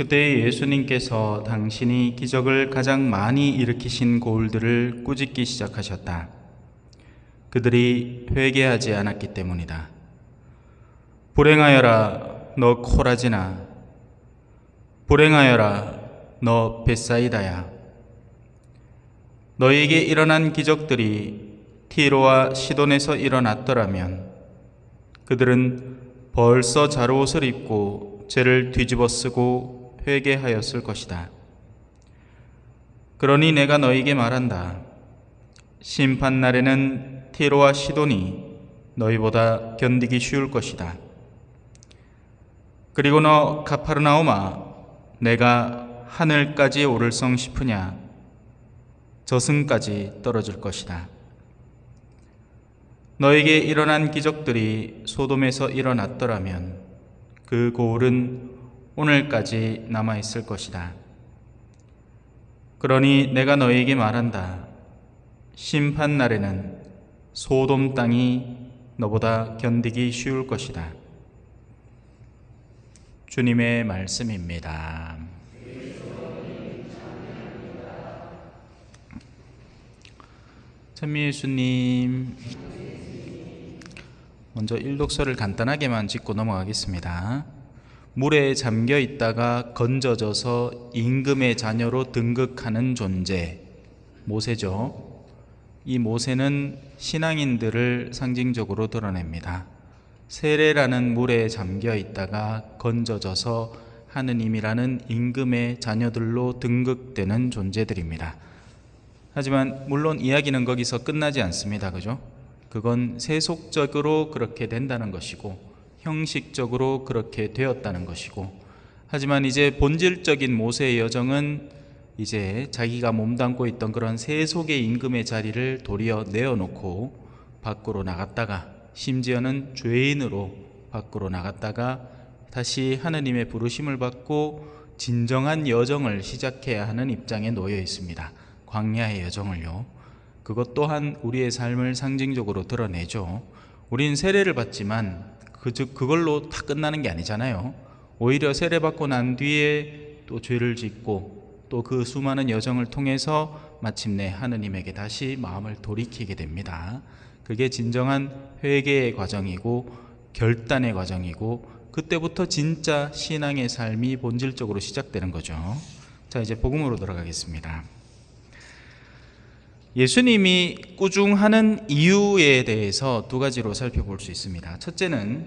그때 예수님께서 당신이 기적을 가장 많이 일으키신 고울들을 꾸짖기 시작하셨다. 그들이 회개하지 않았기 때문이다. 불행하여라 너 코라지나 불행하여라 너 베사이다야 너에게 일어난 기적들이 티로와 시돈에서 일어났더라면 그들은 벌써 자루옷을 입고 죄를 뒤집어 쓰고 회개하였을 것이다. 그러니 내가 너에게 말한다. 심판 날에는 티로와 시돈이 너희보다 견디기 쉬울 것이다. 그리고 너 가파르나오마 내가 하늘까지 오를성 싶으냐 저승까지 떨어질 것이다. 너에게 일어난 기적들이 소돔에서 일어났더라면 그 고울은 오늘까지 남아 있을 것이다. 그러니 내가 너에게 말한다. 심판 날에는 소돔 땅이 너보다 견디기 쉬울 것이다. 주님의 말씀입니다. 천미예수님 먼저 일독서를 간단하게만 짚고 넘어가겠습니다. 물에 잠겨 있다가 건져져서 임금의 자녀로 등극하는 존재 모세죠. 이 모세는 신앙인들을 상징적으로 드러냅니다. 세례라는 물에 잠겨 있다가 건져져서 하느님이라는 임금의 자녀들로 등극되는 존재들입니다. 하지만 물론 이야기는 거기서 끝나지 않습니다. 그죠? 그건 세속적으로 그렇게 된다는 것이고 형식적으로 그렇게 되었다는 것이고 하지만 이제 본질적인 모세의 여정은 이제 자기가 몸담고 있던 그런 세속의 임금의 자리를 도리어 내어놓고 밖으로 나갔다가 심지어는 죄인으로 밖으로 나갔다가 다시 하느님의 부르심을 받고 진정한 여정을 시작해야 하는 입장에 놓여 있습니다. 광야의 여정을요. 그것 또한 우리의 삶을 상징적으로 드러내죠. 우린 세례를 받지만 그 즉 그걸로 다 끝나는 게 아니잖아요. 오히려 세례 받고 난 뒤에 또 죄를 짓고 또 그 수많은 여정을 통해서 마침내 하느님에게 다시 마음을 돌이키게 됩니다. 그게 진정한 회개의 과정이고 결단의 과정이고 그때부터 진짜 신앙의 삶이 본질적으로 시작되는 거죠. 자, 이제 복음으로 돌아가겠습니다. 예수님이 꾸중하는 이유에 대해서 두 가지로 살펴볼 수 있습니다. 첫째는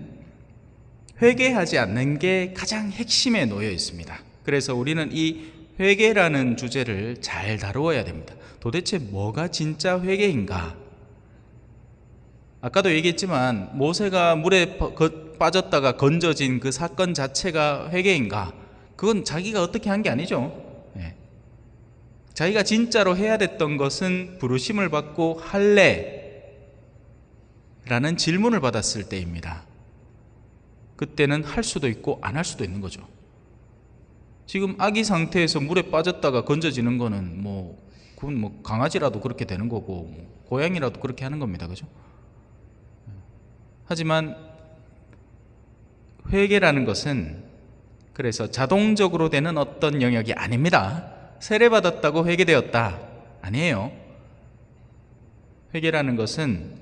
회개하지 않는 게 가장 핵심에 놓여 있습니다. 그래서 우리는 이 회개라는 주제를 잘 다루어야 됩니다. 도대체 뭐가 진짜 회개인가? 아까도 얘기했지만 모세가 물에 빠졌다가 건져진 그 사건 자체가 회개인가? 그건 자기가 어떻게 한 게 아니죠. 자기가 진짜로 해야 됐던 것은 부르심을 받고 할래 라는 질문을 받았을 때입니다. 그때는 할 수도 있고 안 할 수도 있는 거죠. 지금 아기 상태에서 물에 빠졌다가 건져지는 거는 뭐 그건 뭐 강아지라도 그렇게 되는 거고 뭐 고양이라도 그렇게 하는 겁니다. 그죠? 하지만 회개라는 것은 그래서 자동적으로 되는 어떤 영역이 아닙니다. 세례받았다고 회개되었다. 아니에요. 회개라는 것은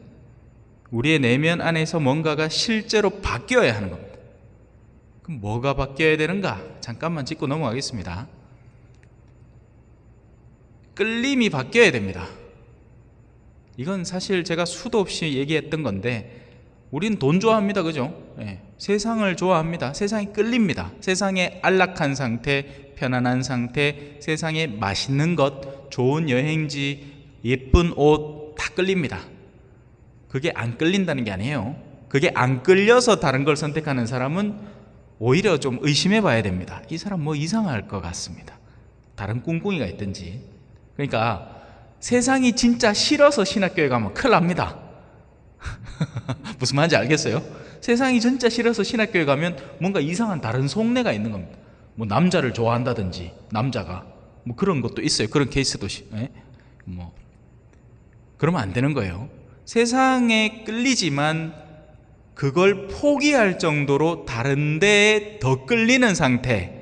우리의 내면 안에서 뭔가가 실제로 바뀌어야 하는 겁니다. 그럼 뭐가 바뀌어야 되는가? 잠깐만 짚고 넘어가겠습니다. 끌림이 바뀌어야 됩니다. 이건 사실 제가 수도 없이 얘기했던 건데, 우린 돈 좋아합니다. 그죠? 네. 세상을 좋아합니다. 세상이 끌립니다. 세상의 안락한 상태, 편안한 상태, 세상에 맛있는 것, 좋은 여행지, 예쁜 옷 다 끌립니다. 그게 안 끌린다는 게 아니에요. 그게 안 끌려서 다른 걸 선택하는 사람은 오히려 좀 의심해 봐야 됩니다. 이 사람 뭐 이상할 것 같습니다. 다른 꿍꿍이가 있든지. 그러니까 세상이 진짜 싫어서 신학교에 가면 큰일 납니다. 무슨 말인지 알겠어요? 세상이 진짜 싫어서 신학교에 가면 뭔가 이상한 다른 속내가 있는 겁니다. 뭐 남자를 좋아한다든지 남자가 뭐 그런 것도 있어요. 그런 케이스도 예? 뭐 그러면 안 되는 거예요. 세상에 끌리지만 그걸 포기할 정도로 다른 데에 더 끌리는 상태.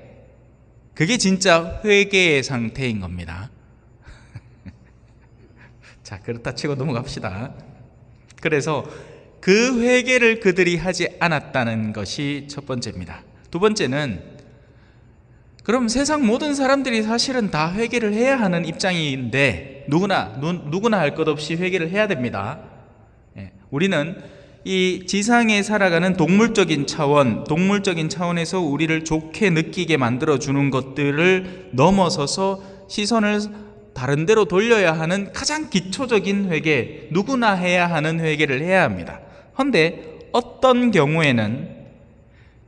그게 진짜 회개의 상태인 겁니다. 자, 그렇다 치고 넘어갑시다. 그래서 그 회개를 그들이 하지 않았다는 것이 첫 번째입니다. 두 번째는 그럼 세상 모든 사람들이 사실은 다 회개를 해야 하는 입장인데 누구나 누, 누구나 할 것 없이 회개를 해야 됩니다. 예, 우리는 이 지상에 살아가는 동물적인 차원, 동물적인 차원에서 우리를 좋게 느끼게 만들어 주는 것들을 넘어서서 시선을 다른 데로 돌려야 하는 가장 기초적인 회개, 누구나 해야 하는 회개를 해야 합니다. 헌데 어떤 경우에는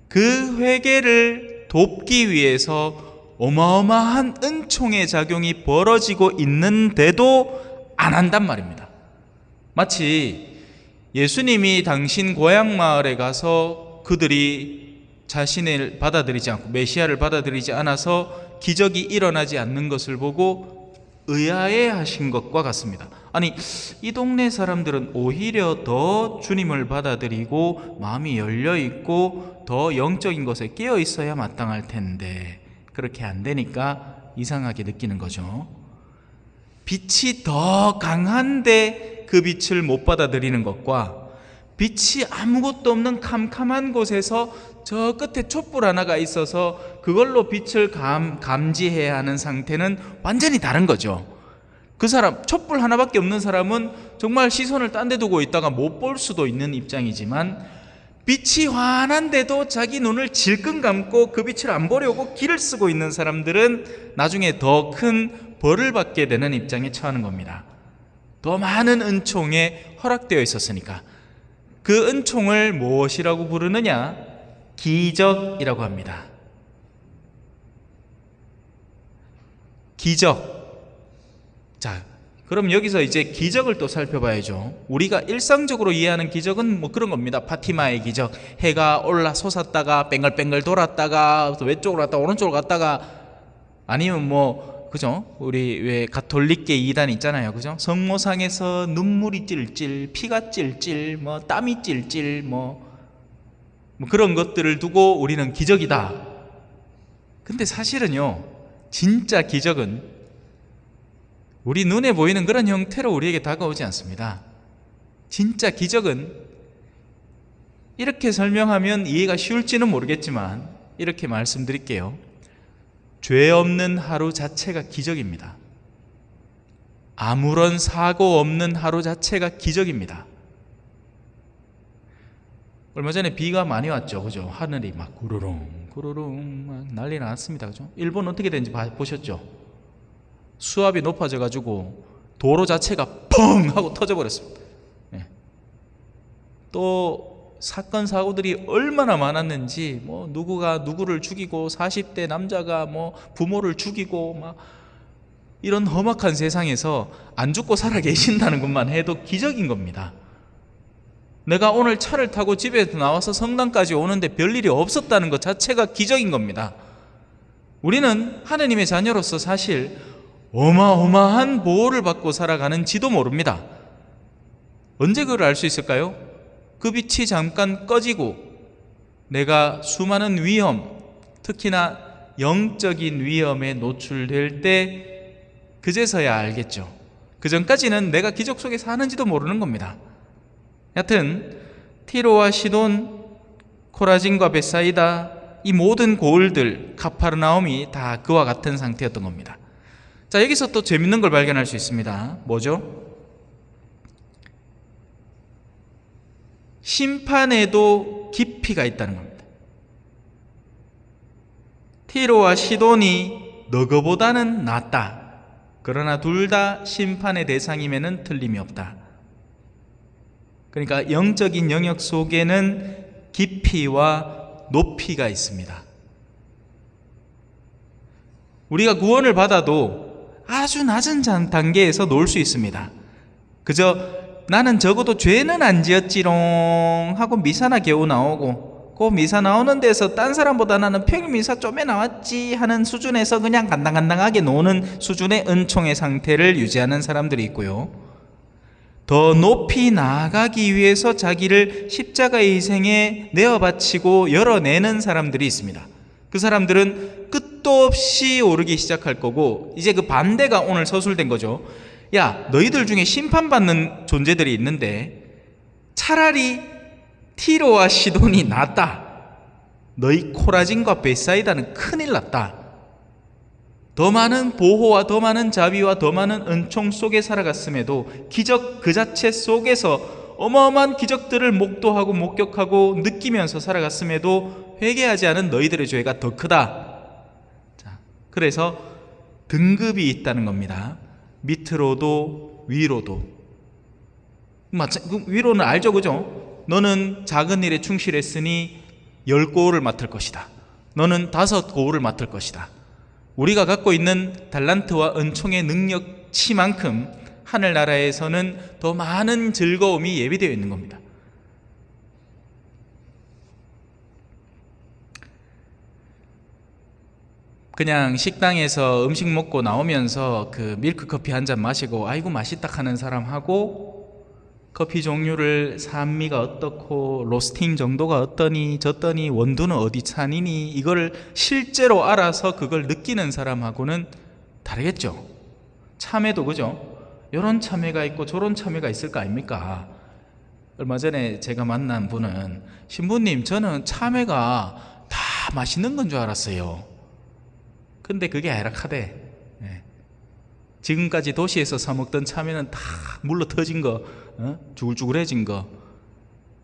그 회개를 돕기 위해서 어마어마한 은총의 작용이 벌어지고 있는데도 안 한단 말입니다. 마치 예수님이 당신 고향 마을에 가서 그들이 자신을 받아들이지 않고 메시아를 받아들이지 않아서 기적이 일어나지 않는 것을 보고 의아해 하신 것과 같습니다. 아니, 이 동네 사람들은 오히려 더 주님을 받아들이고 마음이 열려 있고 더 영적인 것에 깨어 있어야 마땅할 텐데 그렇게 안 되니까 이상하게 느끼는 거죠. 빛이 더 강한데 그 빛을 못 받아들이는 것과 빛이 아무것도 없는 캄캄한 곳에서 저 끝에 촛불 하나가 있어서 그걸로 빛을 감, 감지해야 하는 상태는 완전히 다른 거죠. 그 사람, 촛불 하나밖에 없는 사람은 정말 시선을 딴 데 두고 있다가 못 볼 수도 있는 입장이지만 빛이 환한데도 자기 눈을 질끈 감고 그 빛을 안 보려고 길을 쓰고 있는 사람들은 나중에 더 큰 벌을 받게 되는 입장에 처하는 겁니다. 더 많은 은총에 허락되어 있었으니까. 그 은총을 무엇이라고 부르느냐? 기적이라고 합니다. 기적. 자, 그럼 여기서 이제 기적을 또 살펴봐야죠. 우리가 일상적으로 이해하는 기적은 뭐 그런 겁니다. 파티마의 기적. 해가 올라 솟았다가 뱅글뱅글 돌았다가 또 왼쪽으로 갔다가 오른쪽으로 갔다가 아니면 뭐 그죠? 우리 왜 가톨릭계 이단 있잖아요. 그죠? 성모상에서 눈물이 찔찔, 피가 찔찔, 뭐 땀이 찔찔, 뭐, 뭐 그런 것들을 두고 우리는 기적이다. 근데 사실은요, 진짜 기적은 우리 눈에 보이는 그런 형태로 우리에게 다가오지 않습니다. 진짜 기적은 이렇게 설명하면 이해가 쉬울지는 모르겠지만 이렇게 말씀드릴게요. 죄 없는 하루 자체가 기적입니다. 아무런 사고 없는 하루 자체가 기적입니다. 얼마 전에 비가 많이 왔죠. 그죠? 하늘이 막 구르릉, 구르릉 막 난리 났습니다. 그죠? 일본 어떻게 되는지 봐- 보셨죠? 수압이 높아져 가지고 도로 자체가 펑 하고 터져 버렸습니다. 예. 또 사건 사고들이 얼마나 많았는지 뭐 누구가 누구를 죽이고 40대 남자가 뭐 부모를 죽이고 막 이런 험악한 세상에서 안 죽고 살아 계신다는 것만 해도 기적인 겁니다. 내가 오늘 차를 타고 집에서 나와서 성당까지 오는데 별일이 없었다는 것 자체가 기적인 겁니다. 우리는 하느님의 자녀로서 사실 어마어마한 보호를 받고 살아가는지도 모릅니다. 언제 그걸 알 수 있을까요? 그 빛이 잠깐 꺼지고 내가 수많은 위험, 특히나 영적인 위험에 노출될 때 그제서야 알겠죠. 그 전까지는 내가 기적 속에 사는지도 모르는 겁니다. 여튼 티로와 시돈, 코라진과 베사이다 이 모든 고을들 카파르나움이 다 그와 같은 상태였던 겁니다. 자 여기서 또 재밌는 걸 발견할 수 있습니다. 뭐죠? 심판에도 깊이가 있다는 겁니다. 티로와 시돈이 너거보다는 낫다. 그러나 둘 다 심판의 대상임에는 틀림이 없다. 그러니까 영적인 영역 속에는 깊이와 높이가 있습니다. 우리가 구원을 받아도 아주 낮은 장- 단계에서 놀 수 있습니다. 그저 나는 적어도 죄는 안 지었지롱 하고 미사나 겨우 나오고 그 미사 나오는 데서 딴 사람보다 나는 평일 미사 좀에 나왔지 하는 수준에서 그냥 간당간당하게 노는 수준의 은총의 상태를 유지하는 사람들이 있고요. 더 높이 나아가기 위해서 자기를 십자가의 희생에 내어 바치고 열어내는 사람들이 있습니다. 그 사람들은 끝 끝도 없이 오르기 시작할 거고 이제 그 반대가 오늘 서술된 거죠. 야, 너희들 중에 심판받는 존재들이 있는데 차라리 티로와 시돈이 낫다. 너희 코라진과 베사이다는 큰일 났다. 더 많은 보호와 더 많은 자비와 더 많은 은총 속에 살아갔음에도 기적 그 자체 속에서 어마어마한 기적들을 목도하고 목격하고 느끼면서 살아갔음에도 회개하지 않은 너희들의 죄가 더 크다. 자, 그래서 등급이 있다는 겁니다. 밑으로도 위로도. 마찬- 그 위로는 알죠, 그죠? 너는 작은 일에 충실했으니 열 고울을 맡을 것이다. 너는 다섯 고울을 맡을 것이다. 우리가 갖고 있는 달란트와 은총의 능력치만큼 하늘나라에서는 더 많은 즐거움이 예비되어 있는 겁니다. 그냥 식당에서 음식 먹고 나오면서 그 밀크 커피 한 잔 마시고 아이고 맛있다 하는 사람하고 커피 종류를 산미가 어떻고 로스팅 정도가 어떠니 저떠니 원두는 어디 찬이니 이거를 실제로 알아서 그걸 느끼는 사람하고는 다르겠죠. 참외도 그죠? 이런 참외가 있고 저런 참외가 있을 거 아닙니까? 얼마 전에 제가 만난 분은 신부님 저는 참외가 다 맛있는 건 줄 알았어요. 근데 그게 아니라 카대. 예. 지금까지 도시에서 사 먹던 참외는 다 물로 터진 거, 어? 죽을죽을해진 거.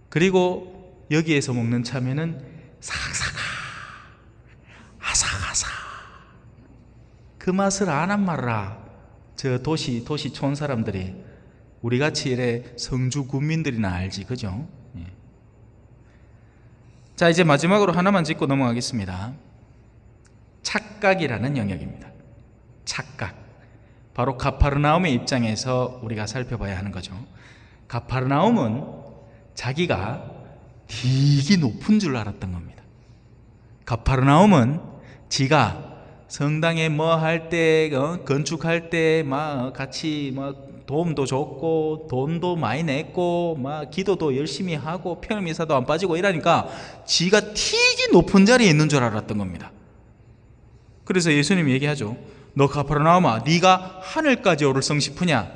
그리고 여기에서 먹는 참외는 사각사각, 아삭아삭. 그 맛을 아란 말라. 저 도시 도시촌 사람들이 우리 같이 이래 성주 군민들이나 알지, 그죠? 예. 자 이제 마지막으로 하나만 짚고 넘어가겠습니다. 착각이라는 영역입니다. 착각. 바로 가파르나움의 입장에서 우리가 살펴봐야 하는 거죠. 가파르나움은 자기가 되게 높은 줄 알았던 겁니다. 가파르나움은 지가 성당에 뭐 할 때, 어, 건축할 때, 막 같이 막 도움도 줬고, 돈도 많이 냈고, 막 기도도 열심히 하고, 평일미사도 안 빠지고 이러니까 지가 되게 높은 자리에 있는 줄 알았던 겁니다. 그래서 예수님이 얘기하죠. 너 가파르나움아, 네가 하늘까지 오를 성 싶으냐?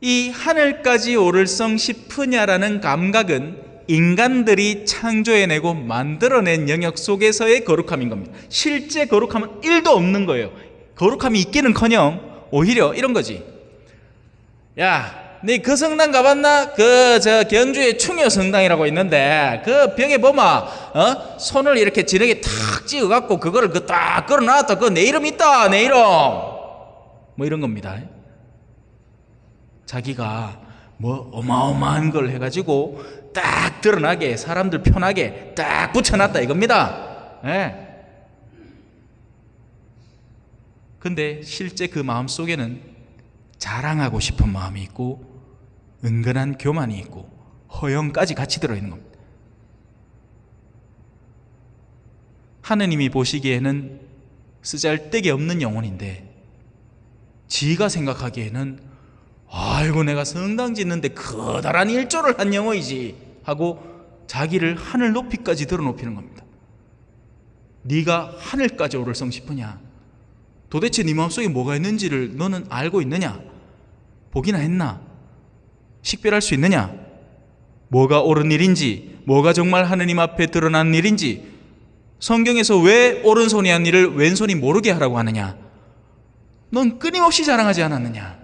이 하늘까지 오를 성 싶으냐라는 감각은 인간들이 창조해내고 만들어낸 영역 속에서의 거룩함인 겁니다. 실제 거룩함은 1도 없는 거예요. 거룩함이 있기는 커녕 오히려 이런 거지. 야, 네 그 성당 가봤나? 그 저 경주에 충효 성당이라고 있는데 그 벽에 보마, 어? 손을 이렇게 지르게 탁 찍어갖고 그거를 그딱 걸어놨다. 그 내 이름 있다, 내 이름. 뭐 이런 겁니다. 자기가 뭐 어마어마한 걸 해가지고 딱 드러나게 사람들 편하게 딱 붙여놨다 이겁니다. 예. 근데 실제 그 마음 속에는 자랑하고 싶은 마음이 있고 은근한 교만이 있고 허영까지 같이 들어있는 겁니다. 하느님이 보시기에는 쓰잘데기 없는 영혼인데 지가 생각하기에는 아이고 내가 성당 짓는데 커다란 일조를 한 영혼이지 하고 자기를 하늘 높이까지 들어높이는 겁니다. 네가 하늘까지 오를 성 싶으냐? 도대체 네 마음속에 뭐가 있는지를 너는 알고 있느냐? 보기나 했나? 식별할 수 있느냐? 뭐가 옳은 일인지, 뭐가 정말 하느님 앞에 드러난 일인지, 성경에서 왜 오른손이 한 일을 왼손이 모르게 하라고 하느냐? 넌 끊임없이 자랑하지 않았느냐?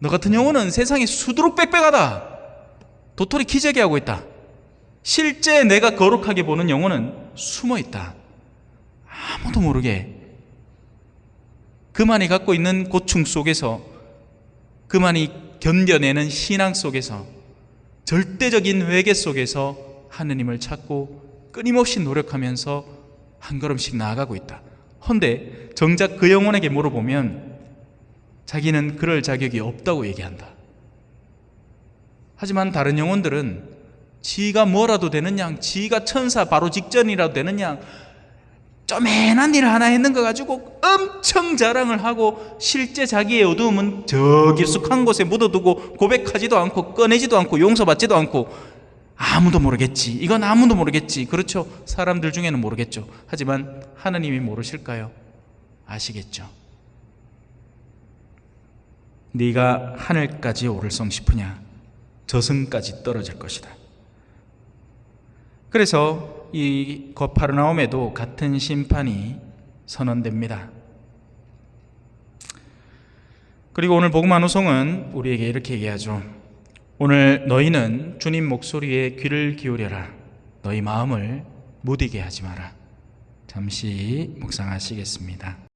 너 같은 영혼은 세상에 수두룩 빽빽하다. 도토리 기저귀 하고 있다. 실제 내가 거룩하게 보는 영혼은 숨어 있다. 아무도 모르게 그만이 갖고 있는 고충 속에서 그만이 견뎌내는 신앙 속에서 절대적인 회개 속에서 하느님을 찾고 끊임없이 노력하면서 한 걸음씩 나아가고 있다. 헌데 정작 그 영혼에게 물어보면 자기는 그럴 자격이 없다고 얘기한다. 하지만 다른 영혼들은 지가 뭐라도 되는 양, 지가 천사 바로 직전이라도 되는 양, 쪼맨한 일 하나 했는 거 가지고 엄청 자랑을 하고 실제 자기의 어두움은 저 깊숙한 곳에 묻어두고 고백하지도 않고 꺼내지도 않고 용서받지도 않고 아무도 모르겠지. 이건 아무도 모르겠지. 그렇죠. 사람들 중에는 모르겠죠. 하지만 하나님이 모르실까요? 아시겠죠. 네가 하늘까지 오를성 싶으냐? 저승까지 떨어질 것이다. 그래서 이 거파르나움에도 같은 심판이 선언됩니다. 그리고 오늘 복음한 후송은 우리에게 이렇게 얘기하죠. 오늘 너희는 주님 목소리에 귀를 기울여라. 너희 마음을 무디게 하지 마라. 잠시 묵상하시겠습니다.